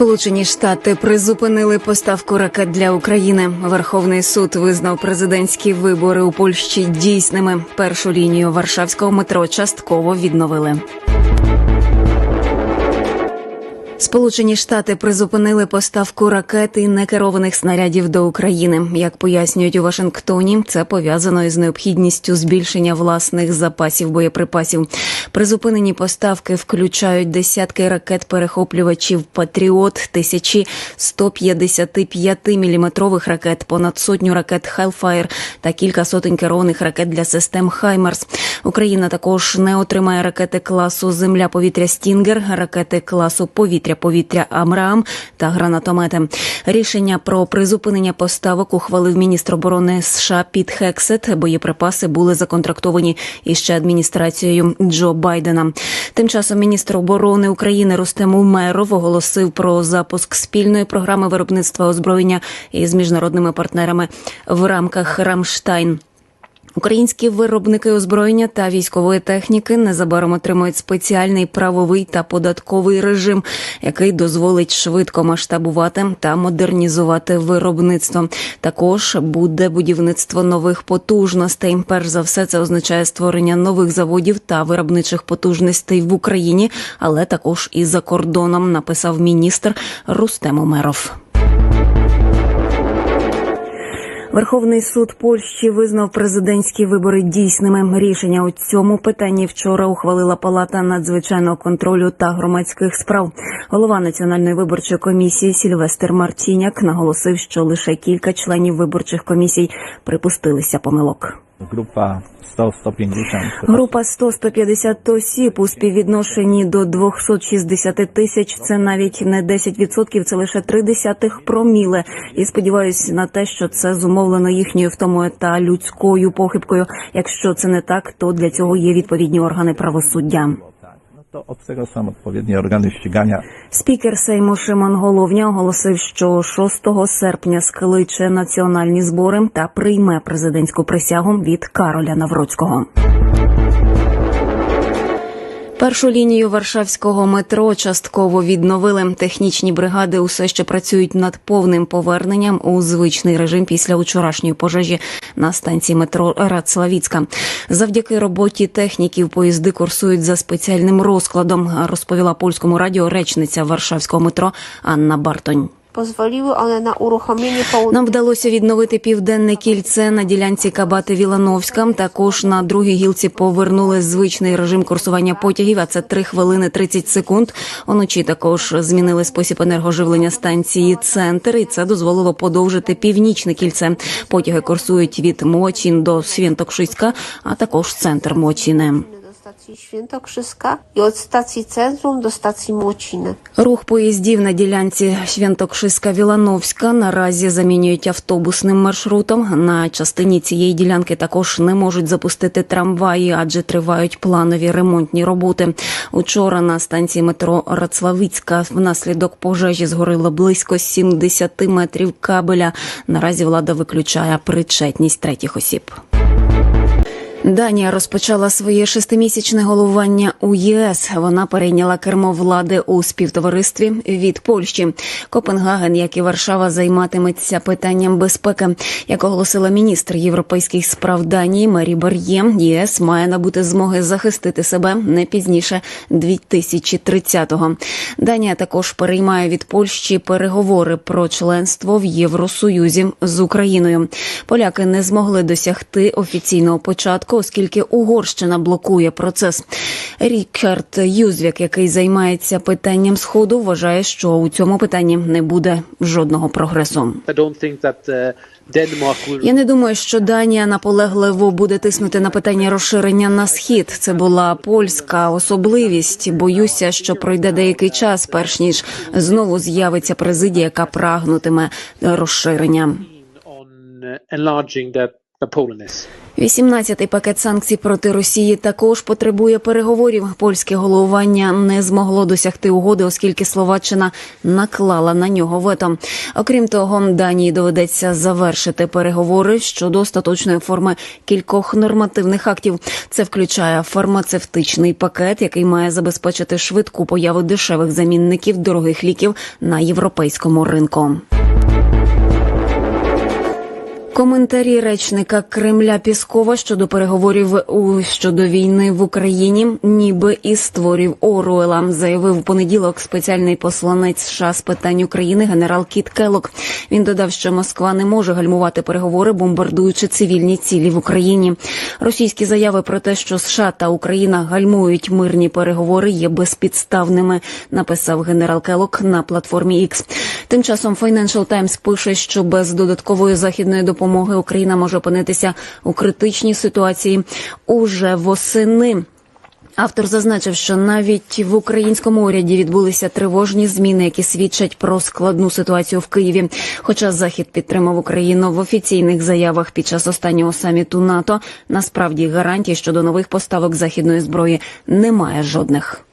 Сполучені Штати призупинили поставку ракет для України. Верховний суд визнав президентські вибори у Польщі дійсними. Першу лінію Варшавського метро частково відновили. Сполучені Штати призупинили поставку ракет і некерованих снарядів до України. Як пояснюють у Вашингтоні, це пов'язано із необхідністю збільшення власних запасів боєприпасів. Призупинені поставки включають десятки ракет-перехоплювачів Патріот, тисячі 155-мм ракет, понад сотню ракет Хелфаєр та кілька сотень керованих ракет для систем Хаймерс. Україна також не отримає ракети класу Земля-повітря Стінгер, ракети класу повітря-повітря Амраам та гранатомети. Рішення про призупинення поставок ухвалив міністр оборони США Піт Хексет. Боєприпаси були законтрактовані іще адміністрацією Джо Байдена. Тим часом міністр оборони України Рустем Умеров оголосив про запуск спільної програми виробництва озброєння із міжнародними партнерами в рамках Рамштайн. Українські виробники озброєння та військової техніки незабаром отримують спеціальний правовий та податковий режим, який дозволить швидко масштабувати та модернізувати виробництво. Також буде будівництво нових потужностей. Перш за все, це означає створення нових заводів та виробничих потужностей в Україні, але також і за кордоном. Написав міністр Рустем Умеров. Верховний суд Польщі визнав президентські вибори дійсними. Рішення у цьому питанні вчора ухвалила Палата надзвичайного контролю та громадських справ. Голова національної виборчої комісії Сільвестр Мартіняк наголосив, що лише кілька членів виборчих комісій припустилися помилок. Grupa 100-150. Група 100-150 осіб у співвідношенні до 260 тисяч. Це навіть не 10%, це лише три десятих проміле. І сподіваюся на те, що це зумовлено їхньою втомою та людською похибкою. Якщо це не так, то для цього є відповідні органи правосуддя. To od tego są odpowiednie organy ścigania. Спікер Сейму Шимон Головня оголосив, що 6 серпня скличе національні збори та прийме президентську присягу від Кароля Навроцького. Першу лінію Варшавського метро частково відновили. Технічні бригади усе ще працюють над повним поверненням у звичний режим після вчорашньої пожежі на станції метро Радславіцька. Завдяки роботі техніків поїзди курсують за спеціальним розкладом, розповіла польському радіо речниця Варшавського метро Анна Бартонь. Pozwoliły one na uruchomienie południa. Нам вдалося відновити південне кільце на ділянці Кабати Вілановська. Також на другій гілці повернули звичний режим курсування потягів. А це 3 хвилини 30 секунд. Уночі також змінили спосіб енергоживлення станції Центр, і це дозволило подовжити північне кільце. Потяги курсують від Мочин до Свінтокшиська, а також центр Мочини. Stacji Świętokrzyska i od stacji Centrum do stacji Młociny. Рух поїздів на ділянці Святокшиська-Вілановська наразі замінюють автобусним маршрутом. На частині цієї ділянки також не можуть запустити трамваї, адже тривають планові ремонтні роботи. Учора на станції метро Рацлавицька внаслідок пожежі згорило близько 70 метрів кабеля. Наразі влада виключає причетність третіх осіб. Данія розпочала своє шестимісячне головування у ЄС. Вона перейняла кермо влади у співтоваристві від Польщі. Копенгаген, як і Варшава, займатиметься питанням безпеки. Як оголосила міністр європейських справ Данії Мері Бар'є, ЄС має набути змоги захистити себе не пізніше 2030-го. Данія також переймає від Польщі переговори про членство в Євросоюзі з Україною. Поляки не змогли досягти офіційного початку, оскільки Угорщина блокує процес. Рікард Юзвік, який займається питанням сходу, вважає, що у цьому питанні не буде жодного прогресу. Uh, Я не думаю, що Данія наполегливо буде тиснути на питання розширення на схід. Це була польська особливість. Боюся, що пройде деякий час, перш ніж знову з'явиться президія, яка прагнутиме розширення. On uh, enlarging that bipolarness. 18-й пакет санкцій проти Росії також потребує переговорів. Польське головування не змогло досягти угоди, оскільки Словаччина наклала на нього вето. Окрім того, Данії доведеться завершити переговори щодо остаточної форми кількох нормативних актів. Це включає фармацевтичний пакет, який має забезпечити швидку появу дешевих замінників дорогих ліків на європейському ринку. Коментарі речника Кремля Піскова щодо переговорів у щодо війни в Україні, ніби із створів Оруела, заявив у понеділок спеціальний посланець США з питань України генерал Кіт Келлок. Він додав, що Москва не може гальмувати переговори, бомбардуючи цивільні цілі в Україні. Російські заяви про те, що США та Україна гальмують мирні переговори, є безпідставними. Написав генерал Келлок на платформі X. Тим часом Financial Times пише, що без додаткової західної допомоги Україна може опинитися у критичній ситуації уже восени. Автор зазначив, що навіть в українському уряді відбулися тривожні зміни, які свідчать про складну ситуацію в Києві. Хоча Захід підтримав Україну в офіційних заявах під час останнього саміту НАТО, насправді гарантій щодо нових поставок західної зброї немає жодних.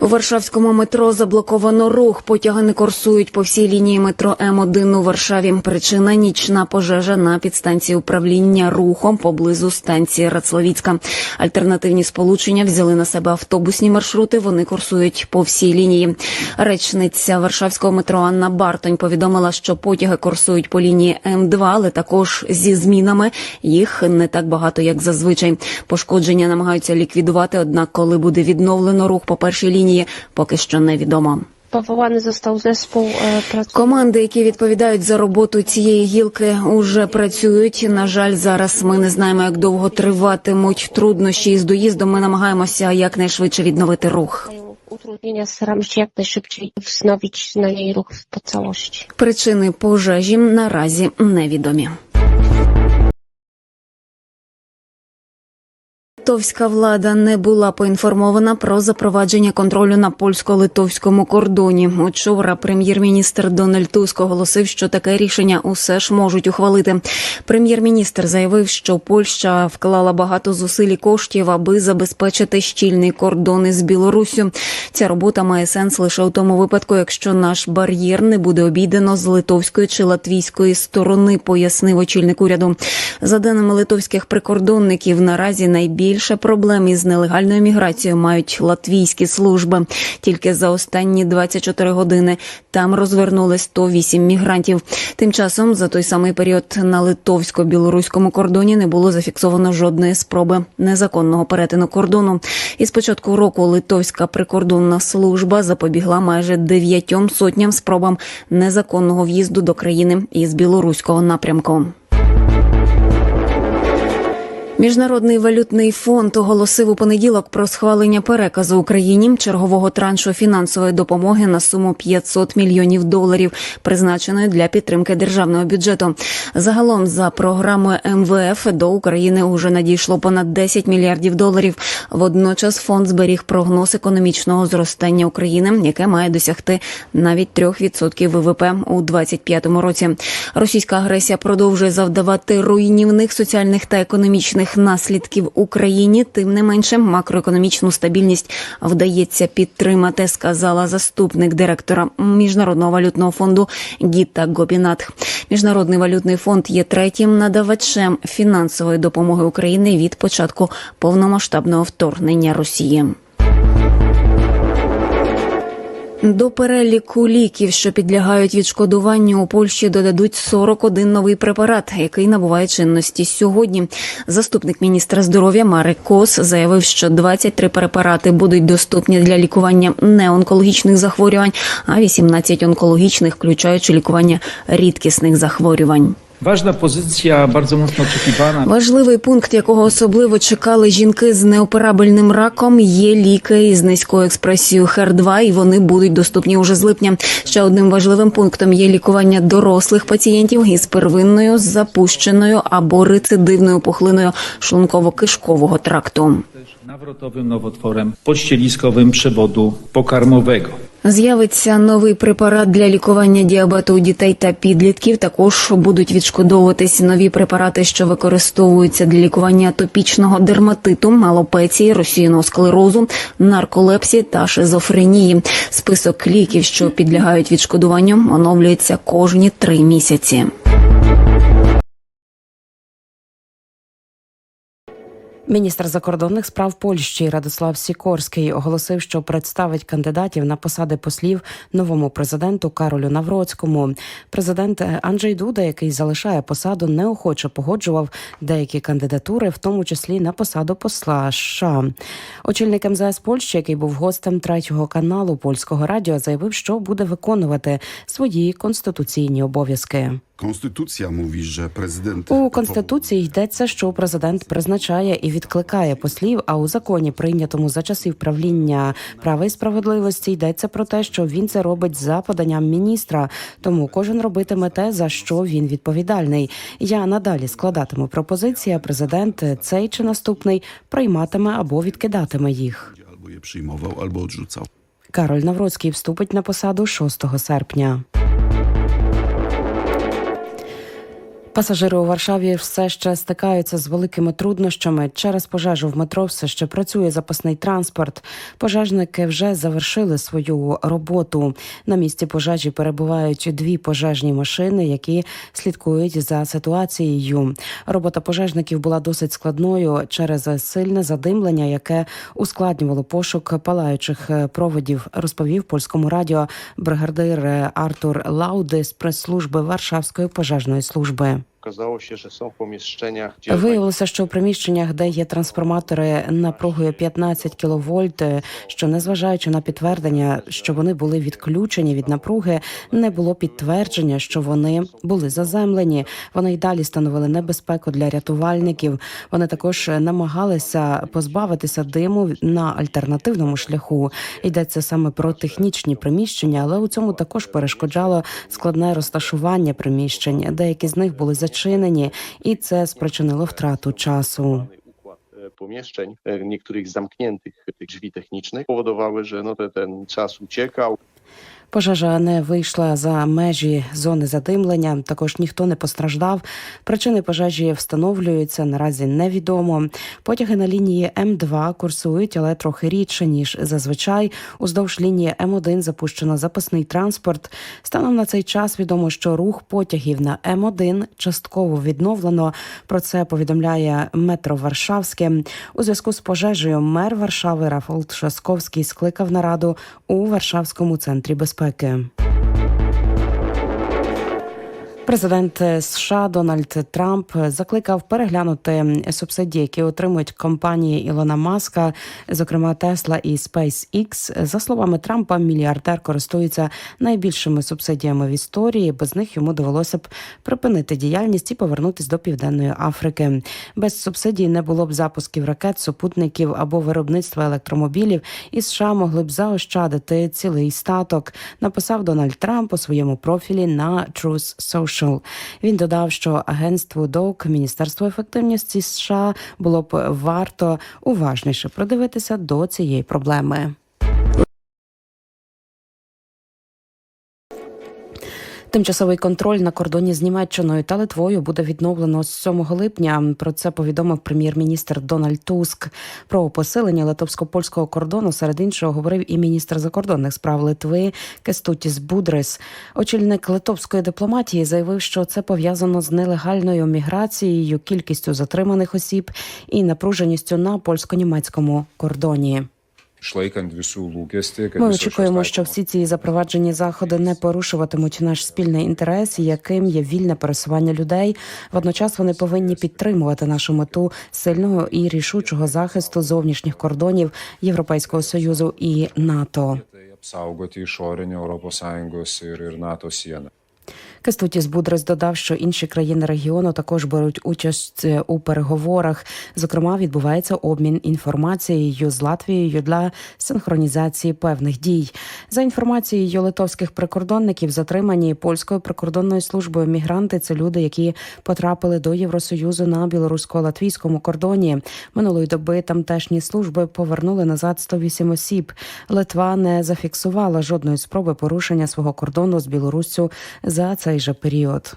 У Варшавському метро заблоковано рух. Потяги не курсують по всій лінії метро М1 у Варшаві. Причина нічна пожежа на підстанції управління рухом поблизу станції Рацлавіцька. Альтернативні сполучення взяли на себе автобусні маршрути. Вони курсують по всій лінії. Речниця Варшавського метро Анна Бартонь повідомила, що потяги курсують по лінії М2, але також зі змінами. Їх не так багато, як зазвичай. Пошкодження намагаються ліквідувати. Однак, коли буде відновлено рух по першій лінії, поки що невідомо. Powołany został zespół prac... Команди, які відповідають за роботу цієї гілки, уже працюють. На жаль, зараз ми не знаємо, як довго триватимуть труднощі із доїздом. Ми намагаємося якнайшвидше відновити рух. Staramy się jak najszybciej wznowić na niej ruch po całości. Причини пожежі наразі невідомі. Литовська влада не була поінформована про запровадження контролю на польсько-литовському кордоні. Учора прем'єр-міністр Дональд Туск оголосив, що таке рішення усе ж можуть ухвалити. Прем'єр-міністр заявив, що Польща вклала багато зусиль і коштів, аби забезпечити щільний кордон із Білоруссю. Ця робота має сенс лише у тому випадку, якщо наш бар'єр не буде обійдено з литовської чи латвійської сторони, пояснив очільник уряду. За даними литовських прикордонників, наразі найбільше проблем із нелегальною міграцією мають латвійські служби. Тільки за останні 24 години там розвернули 108 мігрантів. Тим часом за той самий період на литовсько-білоруському кордоні не було зафіксовано жодної спроби незаконного перетину кордону. І з початку року литовська прикордонна служба запобігла майже дев'ятьом сотням спробам незаконного в'їзду до країни із білоруського напрямку. Міжнародний валютний фонд оголосив у понеділок про схвалення переказу Україні чергового траншу фінансової допомоги на суму 500 мільйонів доларів, призначеної для підтримки державного бюджету. Загалом за програмою МВФ до України уже надійшло понад 10 мільярдів доларів. Водночас фонд зберіг прогноз економічного зростання України, яке має досягти навіть 3% ВВП у 2025 році. Російська агресія продовжує завдавати руйнівних соціальних та економічних наслідків Україні. Тим не менше, макроекономічну стабільність вдається підтримати, сказала заступник директора міжнародного валютного фонду Гіта Гобінат. Міжнародний валютний фонд є третім надавачем фінансової допомоги України від початку повномасштабного вторгнення Росії. До переліку ліків, що підлягають відшкодуванню у Польщі, додадуть 41 новий препарат, який набуває чинності сьогодні. Заступник міністра здоров'я Марек Кос заявив, що 23 препарати будуть доступні для лікування неонкологічних захворювань, а 18 онкологічних, включаючи лікування рідкісних захворювань. Ważna pozycja, bardzo mocno oczekiwana. Важливий пункт, якого особливо чекали жінки з неоперабельним раком, є ліки із низькою експресією ХЕР-2, і вони будуть доступні уже з липня. Ще одним важливим пунктом є лікування дорослих пацієнтів із первинною запущеною або рецидивною пухлиною шлунково-кишкового тракту. Nawrotowym nowotworem pościeliskowym przewodu pokarmowego. З'явиться новий препарат для лікування діабету у дітей та підлітків. Також будуть відшкодовуватись нові препарати, що використовуються для лікування атопічного дерматиту, малопеції, російного склерозу, нарколепсії та шизофренії. Список ліків, що підлягають відшкодуванню, оновлюється кожні три місяці. Міністр закордонних справ Польщі Радослав Сікорський оголосив, що представить кандидатів на посади послів новому президенту Каролю Навроцькому. Президент Анджей Дуда, який залишає посаду, неохоче погоджував деякі кандидатури, в тому числі на посаду посла США. Очільник МЗС Польщі, який був гостем третього каналу польського радіо, заявив, що буде виконувати свої конституційні обов'язки. Konstytucja mówi, że prezydent У конституції йдеться, що президент призначає і відкликає послів. А у законі, прийнятому за часів правління права і справедливості, йдеться про те, що він це робить за поданням міністра. Тому кожен робитиме те, за що він відповідальний. Я надалі складатиму пропозиції. а Президент цей чи наступний прийматиме або відкидатиме їх. Або я приймував, або odrzucał. Кароль Навроцький вступить на посаду 6 серпня. Пасажири у Варшаві все ще стикаються з великими труднощами. Через пожежу в метро все ще працює запасний транспорт. Пожежники вже завершили свою роботу. На місці пожежі перебувають дві пожежні машини, які слідкують за ситуацією. Робота пожежників була досить складною через сильне задимлення, яке ускладнювало пошук палаючих е, проводів. Розповів польському радіо бригадир е, Артур Лауди з прес-служби Варшавської пожежної служби. Okazało się, że są w pomieszczeniach, gdzie Виявилося, що в приміщеннях, де є трансформатори напругою 15 кВт, що незважаючи на підтвердження, що вони були відключені від напруги, не було підтвердження, що вони були заземлені. Вони й далі становили небезпеку для рятувальників. Вони також намагалися позбавитися диму на альтернативному шляху. Йдеться саме про технічні приміщення, але у цьому також перешкоджало складне розташування приміщень. Деякі з них були зачинені, і це спричинило втрату часу. e, e, niektórych zamkniętych tych drzwi technicznych, powodowały, że no, te, ten czas uciekał. Пожежа не вийшла за межі зони задимлення. Також ніхто не постраждав. Причини пожежі встановлюються наразі невідомо. Потяги на лінії М2 курсують, але трохи рідше ніж зазвичай. Уздовж лінії М1 запущено запасний транспорт. Станом на цей час відомо, що рух потягів на М1 частково відновлено. Про це повідомляє метро Варшавське. У зв'язку з пожежею мер Варшави Рафал Трzaskowski скликав нараду у Варшавському центрі безпеки безпеки. Президент США Дональд Трамп закликав переглянути субсидії, які отримують компанії Ілона Маска, зокрема Тесла і SpaceX. За словами Трампа, мільярдер користується найбільшими субсидіями в історії. Без них йому довелося б припинити діяльність і повернутись до південної Африки. Без субсидій не було б запусків ракет, супутників або виробництва електромобілів, і США могли б заощадити цілий статок. Написав Дональд Трамп у своєму профілі на Truth Social. Він додав, що агентству ДОК Міністерство ефективності США було б варто уважніше придивитися до цієї проблеми. Тимчасовий контроль на кордоні з Німеччиною та Литвою буде відновлено з 7 липня. Про це повідомив прем'єр-міністр Дональд Туск. Про посилення литовсько-польського кордону серед іншого говорив і міністр закордонних справ Литви Кестутіс Будрис. Очільник литовської дипломатії заявив, що це пов'язано з нелегальною міграцією, кількістю затриманих осіб і напруженістю на польсько-німецькому кордоні. Išlaikant visų lūkestį, Ми очікуємо, що всі ці запроваджені заходи не порушуватимуть наш спільний інтерес, яким є вільне пересування людей. Водночас вони повинні підтримувати нашу мету сильного і рішучого захисту зовнішніх кордонів Європейського союзу і НАТО. apsaugoti išorinę ES ir, ir NATO sieną. Кестутіс Будрес додав, що інші країни регіону також беруть участь е, у переговорах. Зокрема, відбувається обмін інформацією з Латвією для синхронізації певних дій. За інформацією литовських прикордонників, затримані польською прикордонною службою мігранти це люди, які потрапили до Євросоюзу на білорусько-латвійському кордоні. Минулої доби тамтешні служби повернули назад 108 осіб. Литва не зафіксувала жодної спроби порушення свого кордону з Білоруссю за цей же період.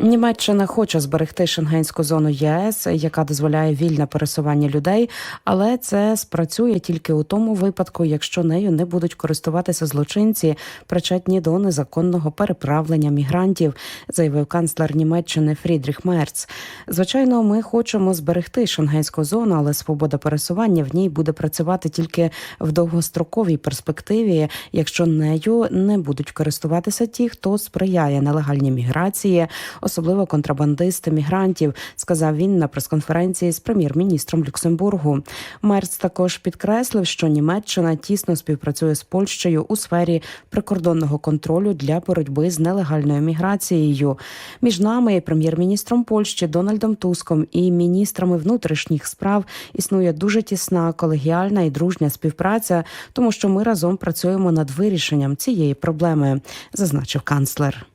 Німеччина хоче зберегти шенгенську зону ЄС, яка дозволяє вільне пересування людей, але це спрацює тільки у тому випадку, якщо нею не будуть користуватися злочинці, причетні до незаконного переправлення мігрантів, заявив канцлер Німеччини Фрідріх Мерц. Звичайно, ми хочемо зберегти шенгенську зону, але свобода пересування в ній буде працювати тільки в довгостроковій перспективі, якщо нею не будуть користуватися ті, хто сприяє нелегальній міграції особливо контрабандисти мігрантів, сказав він на прес-конференції з прем'єр-міністром Люксембургу. Мерц також підкреслив, що Німеччина тісно співпрацює з Польщею у сфері прикордонного контролю для боротьби з нелегальною міграцією. Між нами, і прем'єр-міністром Польщі Дональдом Туском і міністрами внутрішніх справ існує дуже тісна колегіальна і дружня співпраця, тому що ми разом працюємо над вирішенням цієї проблеми, зазначив канцлер.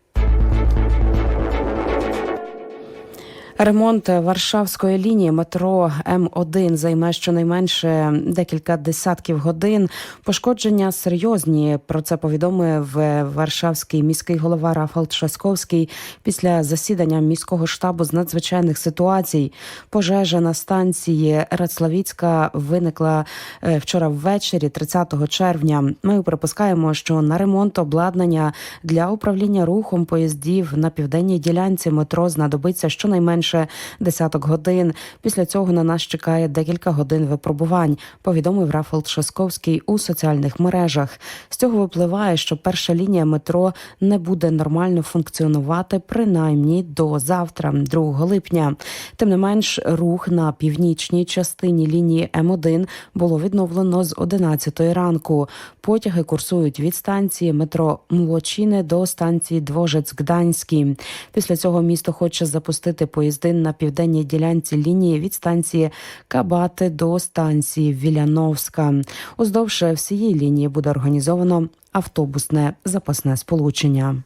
Ремонт Варшавської лінії метро М1 займе щонайменше декілька десятків годин. Пошкодження серйозні. Про це повідомив Варшавський міський голова Рафал Трашковський після засідання міського штабу з надзвичайних ситуацій. Пожежа на станції Рацлавіцька виникла е, вчора ввечері, 30 червня. Ми припускаємо, що на ремонт обладнання для управління рухом поїздів на південній ділянці метро знадобиться щонайменше десяток годин. Після цього на нас чекає декілька годин випробувань. Повідомив Рафал Трашковський у соціальних мережах. З цього випливає, що перша лінія метро не буде нормально функціонувати принаймні до завтра, 2 липня. Тим не менш, рух на північній частині лінії М1 було відновлено з 11 ранку. Потяги курсують від станції метро Млочіне до станції Двожець-Гданський. Після цього місто хоче запустити поїзди на південній ділянці лінії від станції Кабати до станції Віляновська. Уздовж всієї лінії буде організовано автобусне запасне сполучення.